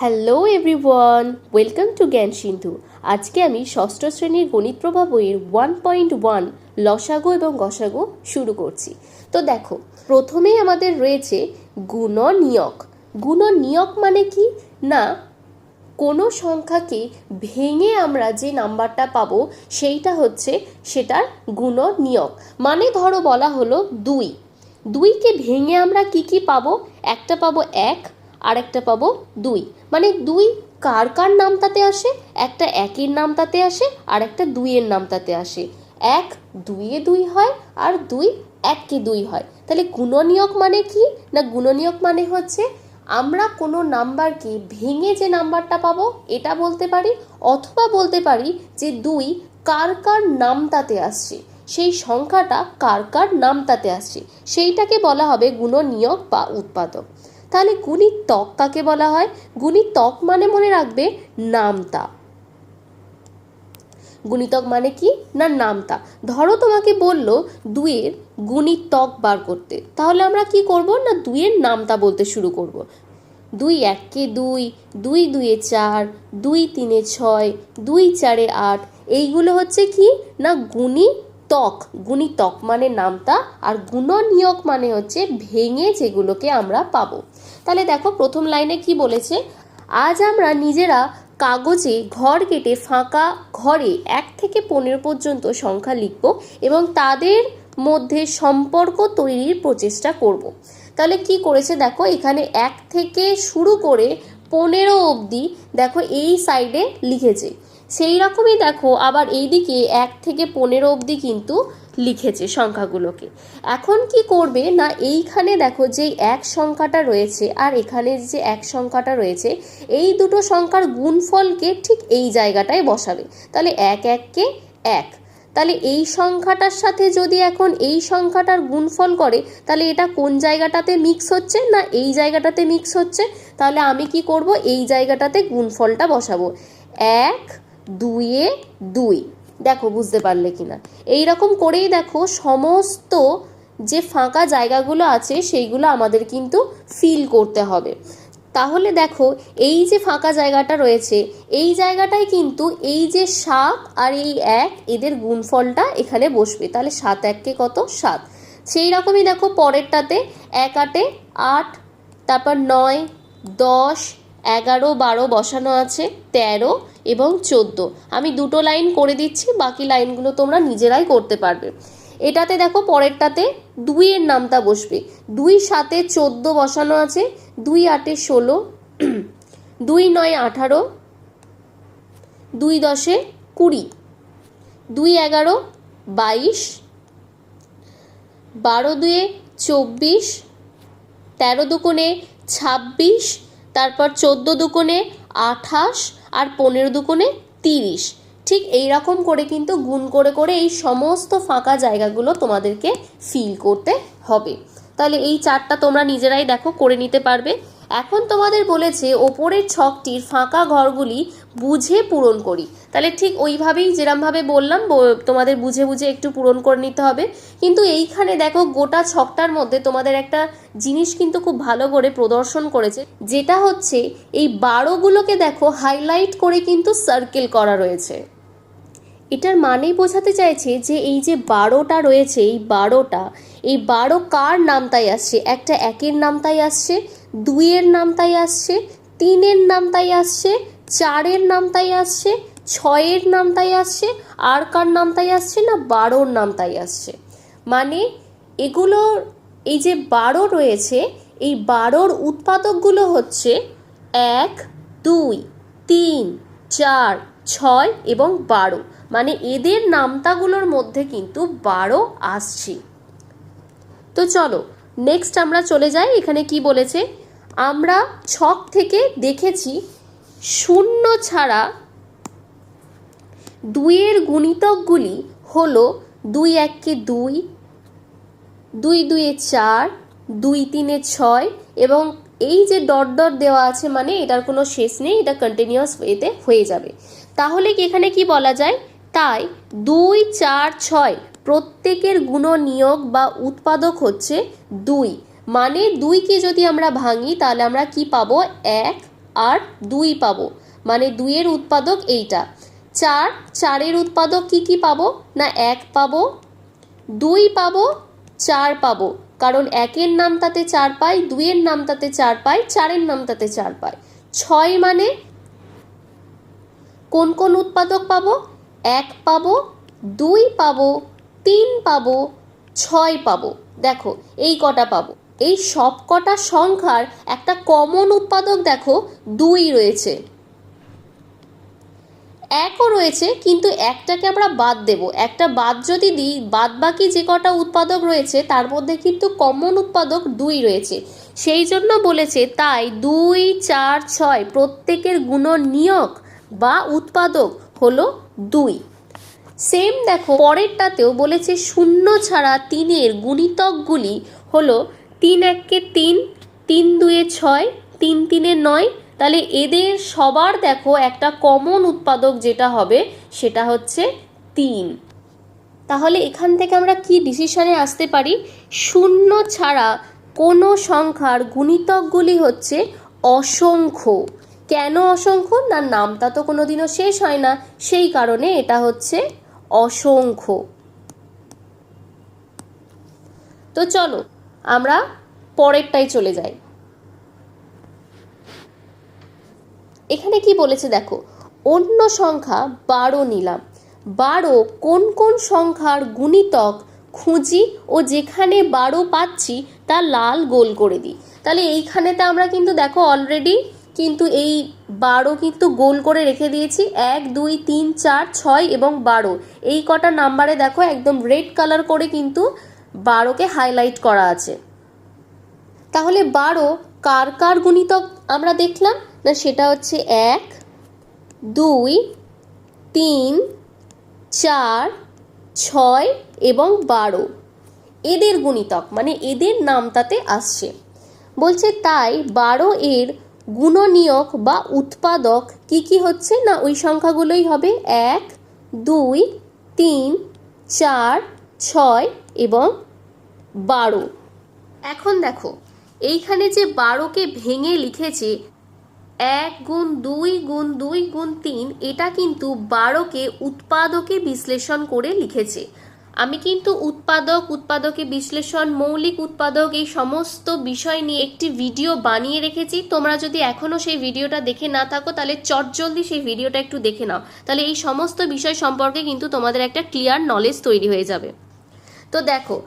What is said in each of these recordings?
Hello everyone welcome to জ্ঞান সিন্ধু আজকে আমি ষষ্ঠ শ্রেণির গণিত প্রভা বইয়ের ওয়ান পয়েন্ট ওয়ান লসাগো এবং গসাগো শুরু করছি। তো দেখো, প্রথমেই আমাদের রয়েছে গুণনীয়ক। গুণনীয়ক মানে কি? না, কোনো সংখ্যাকে ভেঙে আমরা যে নাম্বারটা পাবো, সেইটা হচ্ছে সেটার গুণনীয়ক। মানে ধরো বলা হলো দুই। দুইকে ভেঙে আমরা কি কি পাবো? একটা পাবো এক আর একটা পাবো দুই। মানে দুই কার কার নাম তাতে আসে? একটা একের নাম তাতে আসে আর একটা দুইয়ের নাম তাতে আসে। এক দুইয়ে দুই হয় আর দুই এককে দুই হয়। তাহলে গুণনীয়ক মানে কি? না গুণনীয়ক মানে হচ্ছে আমরা কোনো নাম্বারকে ভেঙে যে নাম্বারটা পাবো, এটা বলতে পারি অথবা বলতে পারি যে দুই কার কার নাম তাতে আসছে। সেই সংখ্যাটা কার কার নাম তাতে আসছে। সেইটাকে বলা হবে গুণনীয়ক বা উৎপাদক। তাহলে গুণিতক কাকে বলা হয়? গুণিতক মানে মনে রাখবে নামতা। গুণিতক মানে কি? না, নামতা। ধরো তোমাকে বলল দুইয়ের গুণিতক বার করতে। তাহলে আমরা কি করব? না, দুইয়ের নামতা বলতে শুরু করব। দুই এককে দুই দুই দুয়ে চার, দুই তিনে ছয়, দুই চারে আট, এইগুলো হচ্ছে কি? না গুণিতক গুণিতক মানে নামতা আর গুণনীয়ক মানে হচ্ছে ভেঙে যেগুলোকে আমরা পাবো। তাহলে দেখো প্রথম লাইনে কি বলেছে? আজ আমরা নিজেরা কাগজে ঘর কেটে ফাঁকা ঘরে এক থেকে পনেরো পর্যন্ত সংখ্যা লিখব এবং তাদের মধ্যে সম্পর্ক তৈরির প্রচেষ্টা করব। তাহলে কি করেছে দেখো? এখানে এক থেকে শুরু করে পনেরো অবধি দেখো এই সাইডে লিখেছে। সেই রকমই দেখো আবার এইদিকে এক থেকে পনেরো অবধি কিন্তু লিখেছে সংখ্যাগুলোকে। এখন কি করবে? না, এইখানে দেখো যে এক সংখ্যাটা রয়েছে আর এখানে যে এক সংখ্যাটা রয়েছে, এই দুটো সংখ্যার গুণফলকে ঠিক এই জায়গাটায় বসাবে। তাহলে এক এককে এক। তাহলে এই সংখ্যাটার সাথে যদি এখন এই সংখ্যাটার গুণফল করে, তাহলে এটা কোন জায়গাটাতে মিক্স হচ্ছে? না, এই জায়গাটাতে মিক্স হচ্ছে? তাহলে আমি কি করব? এই জায়গাটাতে গুণফলটা বসাবো। এক দুইয়ে দুই। দেখো, বুঝতে পারলে কিনা। এই রকম করেই দেখো, সমস্ত যে ফাঁকা জায়গাগুলো আছে, সেইগুলো আমাদের কিন্তু ফিল করতে হবে। তাহলে দেখো, এই যে ফাঁকা জায়গাটা রয়েছে, এই জায়গাটায় কিন্তু এই যে সাত আর এই এক, এদের গুণফলটা এখানে বসবে। তাহলে সাত এককে কত? সাত। সেই রকমই দেখো, পরেরটাতে এক আটে আট, তারপর নয়, দশ, এগারো, বারো বসানো আছে, তেরো এবং চোদ্দ। আমি দুটো লাইন করে দিচ্ছি, বাকি লাইনগুলো তোমরা নিজেরাই করতে পারবে। এটাতে দেখো পরেরটাতে দুইয়ের নামটা বসবে। দুই সাতে চোদ্দ বসানো আছে, দুই আটে ষোলো, দুই নয় আঠারো, দুই দশে কুড়ি, দুই এগারো বাইশ, বারো দুয়ে চব্বিশ, তেরো দুকোণে ছাব্বিশ, তারপর চোদ্দ দুকোণে আঠাশ আর পনেরো দুকোণে তিরিশ। ঠিক এই রকম করে কিন্তু গুণ করে করে এই সমস্ত ফাঁকা জায়গাগুলো তোমাদেরকে ফিল করতে হবে। তাহলে এই চারটা তোমরা নিজেরাই দেখো, করে নিতে পারবে। এখন তোমাদের বলেছে ওপরের ছকটির ফাঁকা ঘরগুলি বুঝে পূরণ করি। তাহলে ঠিক ওইভাবেই যেরমভাবে বললাম তোমাদের বুঝে বুঝে একটু পূরণ করে নিতে হবে। কিন্তু এইখানে দেখো, গোটা ছকটার মধ্যে তোমাদের একটা জিনিস কিন্তু খুব ভালো করে প্রদর্শন করেছে। যেটা হচ্ছে, এই বারোগুলোকে দেখো হাইলাইট করে কিন্তু সার্কেল করা রয়েছে। এটার মানেই বোঝাতে চাইছে যে এই যে বারোটা রয়েছে, এই বারোটা, এই বারো কার নামতাই আসছে? একটা একের নামতাই আসছে, দুইয়ের নামতাই আসছে, তিনের নামতাই আসছে চারের নামতাই আসছে, ছয়ের নামতাই আসছে, আর কার নামতাই আসছে না, বারোর নামতাই আসছে। মানে এগুলোর এই যে বারো রয়েছে, এই বারোর উৎপাদকগুলো হচ্ছে এক, দুই, তিন, চার, ছয় এবং বারো। মানে এদের নামতাগুলোর মধ্যে কিন্তু বারো আসছে। তো চলো নেক্সট আমরা চলে যাই। এখানে কি বলেছে? আমরা ছক থেকে দেখেছি শূন্য ছাড়া দুইয়ের গুণিতকগুলি হল দুই এককে দুই দুই দুয়ে চার, দুই তিনে ছয় এবং এই যে ডট ডট দেওয়া আছে মানে এটার কোনো শেষ নেই, এটা কন্টিনিউয়াস ওয়েতে হয়ে যাবে। তাহলে কি এখানে কি বলা যায়? তাই দুই, চার, ছয় প্রত্যেকের গুণ নিয়োগ বা উৎপাদক হচ্ছে দুই। মানে দুইকে যদি আমরা ভাঙি তাহলে আমরা কি পাবো? এক আর দুই পাবো। মানে দুইয়ের উৎপাদক এইটা। চার, চারের উৎপাদক কি কি পাবো? না, এক পাবো। দুই পাবো, চার পাবো। কারণ একের নাম তাতে চার পাই, দুইয়ের নাম তাতে চার পাই, চারের নাম তাতে চার পাই। ছয় মানে কোন কোন উৎপাদক পাবো? এক পাবো, দুই পাবো, তিন পাবো, ছয় পাবো। দেখো, এই কটা পাবো। এই সব কটা সংখ্যার একটা কমন উৎপাদক দেখো, দুই রয়েছে। একও রয়েছে, কিন্তু একটাকে আমরা বাদ দেব। একটা বাদ যদি দিই বাদ বাকি যে কটা উৎপাদক রয়েছে, তার মধ্যে কিন্তু কমন উৎপাদক দুই রয়েছে। সেই জন্য বলেছে, তাই দুই, চার, ছয় প্রত্যেকের গুণনীয়ক বা উৎপাদক হলো দুই। সেম দেখো, পরেরটাতেও বলেছে, শূন্য ছাড়া তিনের গুণিতকগুলি হলো তিন এককে তিন তিন দুয়ে ছয়, তিন তিনে নয়, তাহলে এদের সবার দেখো একটা কমন উৎপাদক যেটা হবে সেটা হচ্ছে তিন। তাহলে এখান থেকে আমরা কি ডিসিশনে আসতে পারি? শূন্য ছাড়া কোনো সংখ্যার গুণিতকগুলি হচ্ছে অসংখ্য। কেন অসংখ্য? না, নামটা তো কোনোদিনও শেষ হয় না। সেই কারণে এটা হচ্ছে অসংখ্য। তো চলো আমরা পরেরটাই চলে যাই। এখানে কি বলেছে দেখো, অন্য সংখ্যা বারো নিলাম। বারো কোন কোন সংখ্যার গুণিতক খুঁজি ও যেখানে বারো পাচ্ছি তা লাল গোল করে দিই। তাহলে এইখানেতে আমরা কিন্তু দেখো অলরেডি কিন্তু এই বারো কিন্তু গোল করে রেখে দিয়েছি। এক, দুই, তিন, চার, ছয় এবং বারো। এই কটা নাম্বারে দেখো একদম রেড কালার করে কিন্তু বারোকে হাইলাইট করা আছে। তাহলে বারো কার কার গুণিতক আমরা দেখলাম? না, সেটা হচ্ছে এক, দুই, তিন, চার, ছয় এবং বারো। এদের গুণিতক মানে এদের নাম তাতে আসছে। বলছে তাই বারো এর গুণনীয়ক বা উৎপাদক কি কি হচ্ছে? না, ওই সংখ্যাগুলোই হবে এক, দুই, তিন, চার, ছয় এবং বারো। এখন দেখো, এইখানে যে বারোকে ভেঙে লিখেছে, এক গুণ দুই গুণ দুই গুণ তিন, এটা কিন্তু বারোকে উৎপাদকে বিশ্লেষণ করে লিখেছে। আমি কিন্তু উৎপাদক, উৎপাদকে বিশ্লেষণ, মৌলিক উৎপাদক, এই সমস্ত বিষয় নিয়ে একটি ভিডিও বানিয়ে রেখেছি। তোমরা যদি এখনও সেই ভিডিওটা দেখে না থাকো, তাহলে চটজলদি সেই ভিডিওটা একটু দেখে নাও। তাহলে এই সমস্ত বিষয় সম্পর্কে কিন্তু তোমাদের একটা ক্লিয়ার নলেজ তৈরি হয়ে যাবে। তো দেখো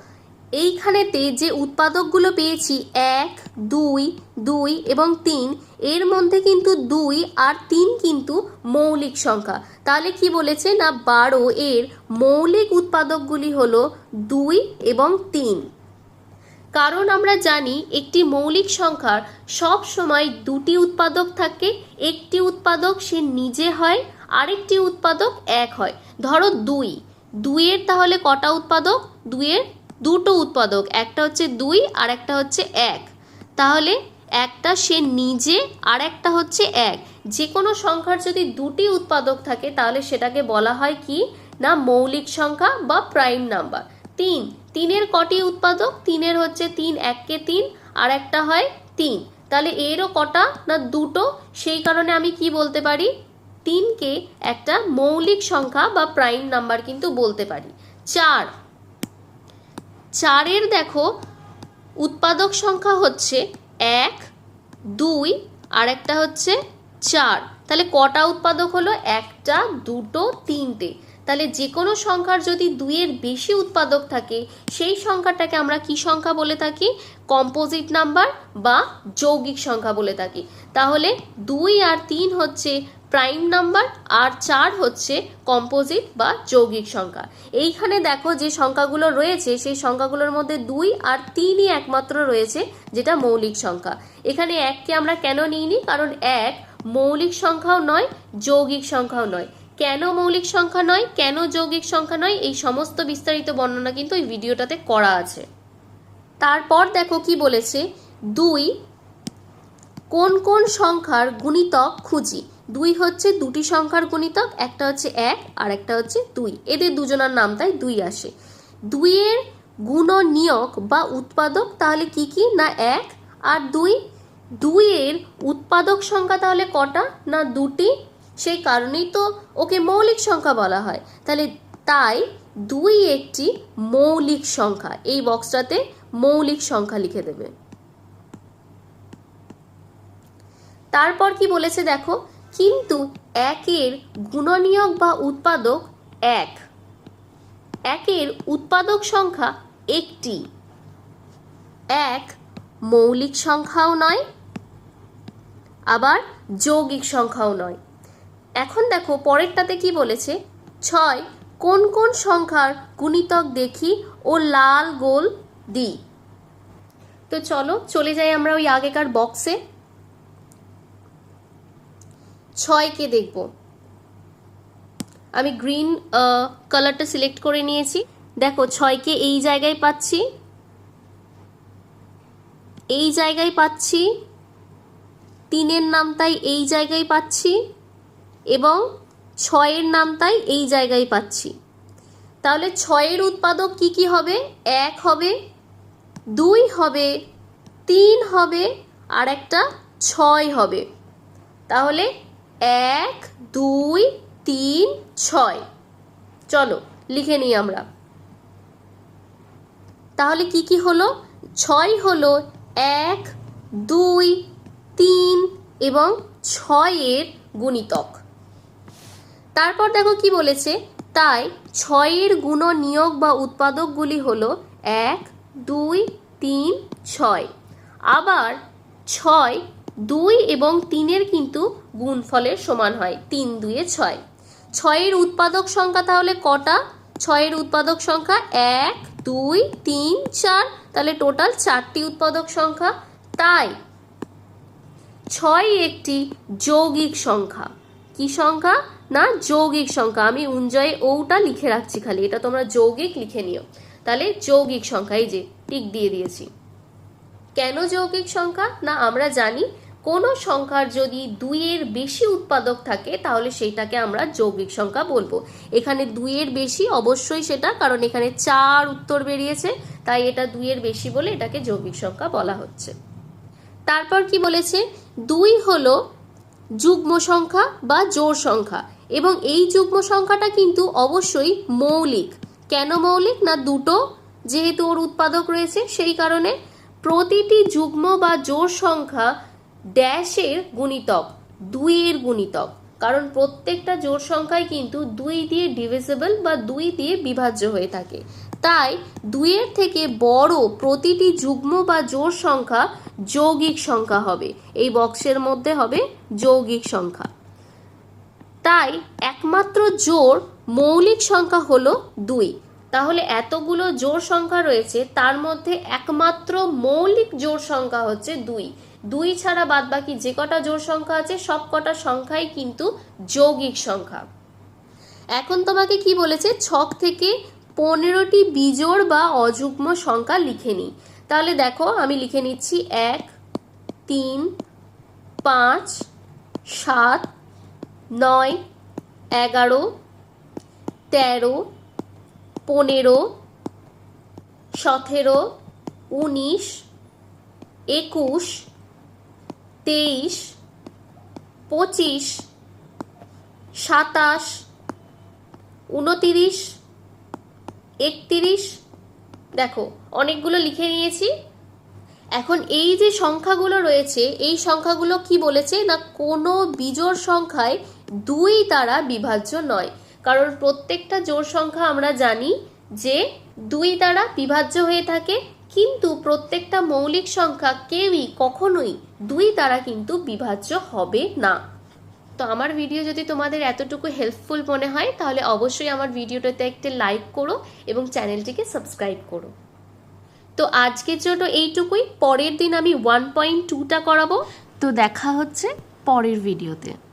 এইখানেতে যে উৎপাদকগুলো পেয়েছি, এক, দুই দুই এবং তিন, এর মধ্যে কিন্তু দুই আর তিন কিন্তু মৌলিক সংখ্যা। তাহলে কি বলেছে? না, বারো এর মৌলিক উৎপাদকগুলি হলো দুই এবং তিন। কারণ আমরা জানি একটি মৌলিক সংখ্যার সব সময় দুটি উৎপাদক থাকে, একটি উৎপাদক সে নিজে হয়, আরেকটি উৎপাদক এক হয়। ধরো দুই। দুইয়ের তাহলে কটা উৎপাদক? দুইয়ের দুটো উৎপাদক, একটা হচ্ছে দুই আর একটা হচ্ছে এক। তাহলে একটা সে নিজে আর একটা হচ্ছে এক। যে কোনো সংখ্যার যদি দুটি উৎপাদক থাকে, তাহলে সেটাকে বলা হয় কি? না, মৌলিক সংখ্যা বা প্রাইম নাম্বার। তিন, তিনের কটি উৎপাদক? তিনের হচ্ছে তিন, এককে তিন, আর একটা হয় তিন। তাহলে এরও কটা না দুটো? সেই কারণে আমি কি বলতে পারি? তিনকে একটা মৌলিক সংখ্যা বা প্রাইম নাম্বার কিন্তু বলতে পারি। চার চারের দেখো, উৎপাদক সংখ্যা হচ্ছে এক, দুই, আর একটা হচ্ছে চার। তাহলে কটা উৎপাদক হলো? একটা, দুটো, তিনটে। তাহলে যে কোনো সংখ্যার যদি দুইয়ের বেশি উৎপাদক থাকে, সেই সংখ্যাটাকে আমরা কি সংখ্যা বলে থাকি? কম্পোজিট নাম্বার বা যৌগিক সংখ্যা বলে থাকি। তাহলে দুই আর তিন হচ্ছে প্রাইম নাম্বার আর চার হচ্ছে কম্পোজিট বা যৌগিক সংখ্যা। এইখানে দেখো যে সংখ্যাগুলো রয়েছে, সেই সংখ্যাগুলোর মধ্যে দুই আর তিনই একমাত্র রয়েছে, যেটা মৌলিক সংখ্যা। এখানে এককে আমরা কেন নিইনি? কারণ এক মৌলিক সংখ্যাও নয়, যৌগিক সংখ্যাও নয়। কেন মৌলিক সংখ্যা নয়? কেন যৌগিক সংখ্যা নয়? এই সমস্ত বিস্তারিত বর্ণনা কিন্তু এই ভিডিওটাতে করা আছে। তারপর দেখো কি বলেছে? দুই কোন কোন সংখ্যার গুণিতক খুঁজি? দুই হচ্ছে দুটি সংখ্যার গণিতক, একটা হচ্ছে এক আর একটা হচ্ছে দুই। এদের দুজনার নাম তাই দুই আসে। দুইয়ের গুণনীয়ক বা উৎপাদক তাহলে কি কি? না এক আর দুই। দুইয়ের উৎপাদক সংখ্যা তাহলে কটা? না দুটি? সেই কারণেই তো ওকে মৌলিক সংখ্যা বলা হয়। তাহলে তাই দুই একটি মৌলিক সংখ্যা, এই বক্সটাতে মৌলিক সংখ্যা লিখে দেবে। তারপর কি বলেছে দেখো? কিন্তু একের গুণনীয়ক বা উৎপাদক এক। একের উৎপাদক সংখ্যা একটি। এক মৌলিক সংখ্যাও নয়, আবার যৌগিক সংখ্যাও নয়। এখন দেখো পরেরটাতে কি বলেছে? ছয় কোন কোন সংখ্যার গুণিতক দেখি ও লাল গোল দিই তো চলো চলে যাই আমরা ওই আগেকার বক্সে ছয়কে দেখব। আমি গ্রিন কালারটা সিলেক্ট করে নিয়েছি। দেখো, ছয়কে এই জায়গায় পাচ্ছি। এই জায়গায় পাচ্ছি। তিনের নামতাই এই জায়গায় পাচ্ছি এবং ছয়ের নামতাই এই জায়গায় পাচ্ছি। তাহলে ছয়ের উৎপাদক কি কি হবে? এক হবে, দুই হবে, তিন হবে, আর একটা ছয় হবে। তাহলে এক, দুই, তিন, ছয়। চলো, লিখে নিই আমরা। তাহলে কি কি হলো? ছয় হলো এক, দুই, তিন এবং ছয়ের গুণিতক। তারপর দেখো কি বলেছে? তাই ছয়ের গুণ নিয়োগ বা উৎপাদকগুলি হলো এক, দুই, তিন, ছয়। আবার ছয়, দুই এবং তিনের কিন্তু গুণফলের সমান হয় তিন দুয়ে ছয়। ছয়ের উৎপাদক সংখ্যা তাহলে কটা? ছয়ের উৎপাদক সংখ্যা এক, দুই, তিন, চার। তাহলে টোটাল চারটি উৎপাদক সংখ্যা। তাই ছয় একটি যৌগিক সংখ্যা। কি সংখ্যা? না, যৌগিক সংখ্যা। আমি উঞ্জয়ে ওটা লিখে রাখছি খালি। এটা তোমরা যৌগিক লিখে নিও। তাহলে যৌগিক সংখ্যা এই যে, টিক দিয়ে দিয়েছি। কেন যৌগিক সংখ্যা? না, আমরা জানি কোনো সংখ্যার যদি দুইয়ের বেশি উৎপাদক থাকে, তাহলে সেইটাকে আমরা যৌগিক সংখ্যা বলব। এখানে দুইয়ের বেশি, অবশ্যই সেটা, কারণ এখানে চার উত্তর বেরিয়েছে, তাই এটা দুইয়ের বেশি বলে এটাকে যৌগিক সংখ্যা বলা হচ্ছে। তারপর কি বলেছে? দুই হলো যুগ্ম সংখ্যা বা জোর সংখ্যা, এবং এই যুগ্ম সংখ্যাটা কিন্তু অবশ্যই মৌলিক। কেন মৌলিক? না, দুটো যেহেতু ওর উৎপাদক রয়েছে, সেই কারণে প্রতিটি যুগ্ম বা জোর সংখ্যা ড্যাশের গুণিতক, দুইয়ের গুণিতক। কারণ প্রত্যেকটা জোড় সংখ্যায় কিন্তু দুই দিয়ে ডিভিজিবল বা দুই দিয়ে বিভাজ্য হয়ে থাকে। তাই দুইয়ের থেকে বড় প্রতিটি যুগ্ম বা জোড় সংখ্যা যৌগিক সংখ্যা হবে। এই বক্সের মধ্যে হবে যৌগিক সংখ্যা। তাই একমাত্র জোড় মৌলিক সংখ্যা হলো দুই। তাহলে এতগুলো জোড় সংখ্যা রয়েছে, তার মধ্যে একমাত্র মৌলিক জোড় সংখ্যা হচ্ছে দুই। দুই ছাড়া বাদবাকি যে কটা জোড় সংখ্যা আছে, সব কটা সংখ্যাই কিন্তু যৌগিক সংখ্যা। এখন তোমাকে কি বলেছে? ছক থেকে পনেরোটি বিজোড় বা অযুগ্ম সংখ্যা লিখে নিই। তাহলে দেখো, আমি লিখে নিচ্ছি এক, তিন, পাঁচ, সাত, নয়, এগারো, তেরো পনেরো, সতেরো, উনিশ, একুশ, তেইশ, পঁচিশ, সাতাশ, উনতিরিশ, একতিরিশ। দেখো, অনেকগুলো লিখে নিয়েছি। এখন এই যে সংখ্যাগুলো রয়েছে, এই সংখ্যাগুলো কি বলেছে? না, কোনো বিজোড় সংখ্যায় দুই দ্বারা বিভাজ্য নয়। কারণ প্রত্যেকটা জোড় সংখ্যা আমরা জানি যে দুই দ্বারা বিভাজ্য হয়ে থাকে, কিন্তু প্রত্যেকটা মৌলিক সংখ্যা কেউই কখনোই দুই দ্বারা কিন্তু বিভাজ্য হবে না। তো আমার ভিডিও যদি তোমাদের এতটুকু হেল্পফুল মনে হয়, তাহলে অবশ্যই আমার ভিডিওটাতে একটা লাইক করো এবং চ্যানেলটিকে সাবস্ক্রাইব করো। তো আজকের জন্য এইটুকুই। পরের দিন আমি ওয়ান পয়েন্ট টুটা করাবো। তো দেখা হচ্ছে পরের ভিডিওতে।